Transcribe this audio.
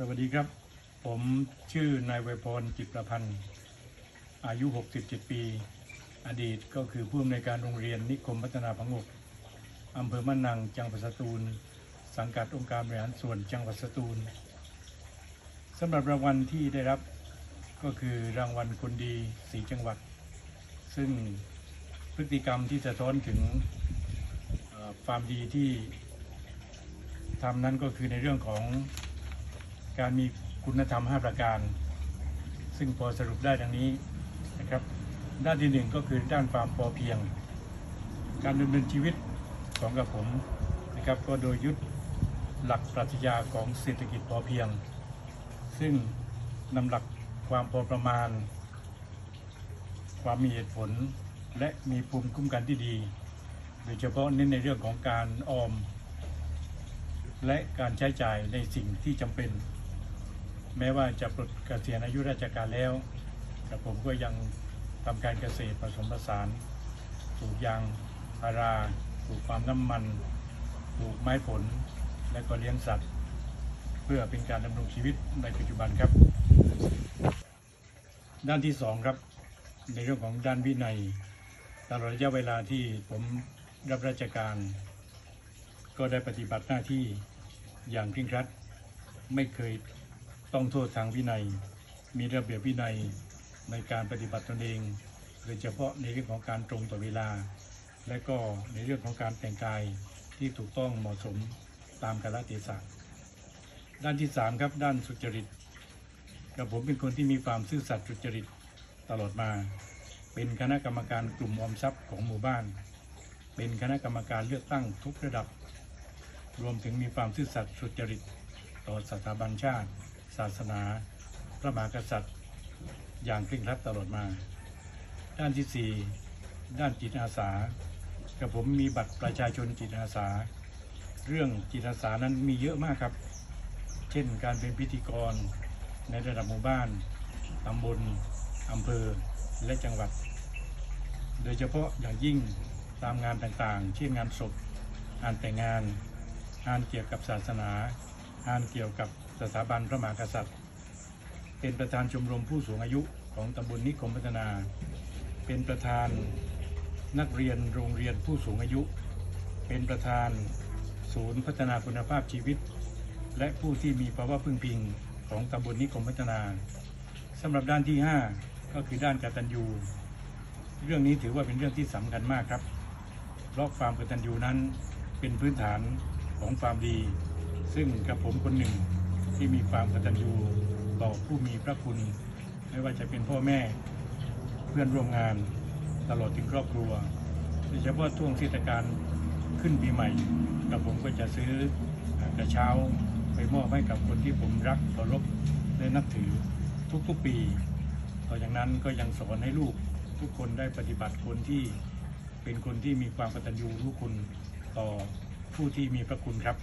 สวัสดีครับ ผมชื่อนายไวยพรจิตประพันธ์ อายุ 67 ปี อดีตก็คือผู้อำนวยการโรงเรียนนิคมพัฒนาพังงกอำเภอมะนังจังหวัดสตูล สังกัดองค์การบริหารส่วนจังหวัดสตูลสำหรับรางวัลที่ได้รับก็คือรางวัลคนดีสีจังหวัด ซึ่งพฤติกรรมที่สะท้อนถึงความดีที่ทำนั้นก็คือในเรื่องของ การมีคุณธรรม 5 ประการ ซึ่งพอสรุปได้ดังนี้นะครับ ด้านที่หนึ่งก็คือด้านความพอเพียง การดำเนินชีวิตของกับผมนะครับก็โดยยึดหลักปรัชญาของเศรษฐกิจพอเพียง ซึ่งนำหลักความพอประมาณ ความมีเหตุผล และมีภูมิคุ้มกันที่ดี โดยเฉพาะเน้นในเรื่องของการออม และการใช้จ่ายในสิ่งที่จำเป็น แม้ว่าจะปลดเกษียณอายุราชการแล้ว แต่ผมก็ยังทำการเกษตรผสมผสานปลูกยางพาราปลูกปาล์มน้ำมันปลูกไม้ผล และก็เลี้ยงสัตว์ เพื่อเป็นการดำรงชีวิตในปัจจุบันครับ ด้านที่สองครับ ในเรื่องของด้านวินัยตลอดระยะเวลาที่ผมรับราชการ ก็ได้ปฏิบัติหน้าที่อย่างเคร่งครัด ไม่เคย ต้องโทษทางวินัย มีระเบียบวินัยในการปฏิบัติตนเอง โดยเฉพาะในเรื่องของการตรงต่อเวลา และก็ในเรื่องของการแต่งกายที่ถูกต้องเหมาะสมตามกาลเทศะด้านที่สามครับ ด้านสุจริตกับผมเป็นคนที่มีความซื่อสัตย์สุจริตตลอดมา เป็นคณะกรรมการกลุ่มออมทรัพย์ของหมู่บ้าน เป็นคณะกรรมการเลือกตั้งทุกระดับ รวมถึงมีความซื่อสัตย์สุจริตต่อสถาบันชาติ ศาสนา พระมหากษัตริย์ อย่างเคร่งครัดตลอดมา ด้านที่สี่ด้านจิตอาสากับผมมีบัตรประชาชนจิตอาสา เรื่องจิตอาสานั้นมีเยอะมากครับ เช่นการเป็นพิธีกรในระดับหมู่บ้านตำบลอำเภอและจังหวัด โดยเฉพาะอย่างยิ่งตามงานต่างๆ เช่นงานศพงานแต่งงาน งานเกี่ยวกับศาสนา งานเกี่ยวกับ สถาบันพระมหากษัตริย์ เป็นประธานชมรมผู้สูงอายุของตำบลนิคมพัฒนา เป็นประธานนักเรียนโรงเรียนผู้สูงอายุ เป็นประธานศูนย์พัฒนาคุณภาพชีวิต และผู้ที่มีภาวะพึ่งพิงของตำบลนิคมพัฒนาสำหรับด้านที่ 5 ก็คือด้านกตัญญู เรื่องนี้ถือว่าเป็นเรื่องที่สำคัญมากครับเพราะความกตัญญูนั้นเป็นพื้นฐานของความดี ซึ่งกับผมคนหนึ่ง ที่มีความกตัญญูต่อผู้มีพระคุณ ไม่ว่าจะเป็นพ่อแม่เพื่อนร่วมงานตลอดถึงครอบครัวโดยเฉพาะช่วงเทศกาลขึ้นปีใหม่กับผมก็จะซื้อกระเช้าไปมอบให้กับคนที่ผมรักเคารพและนับถือทุกๆปีต่อจากนั้นก็ยังสอนให้ลูกทุกคนได้ปฏิบัติคนที่เป็นคนที่มีความกตัญญูรู้คุณต่อผู้ที่มีพระคุณครับ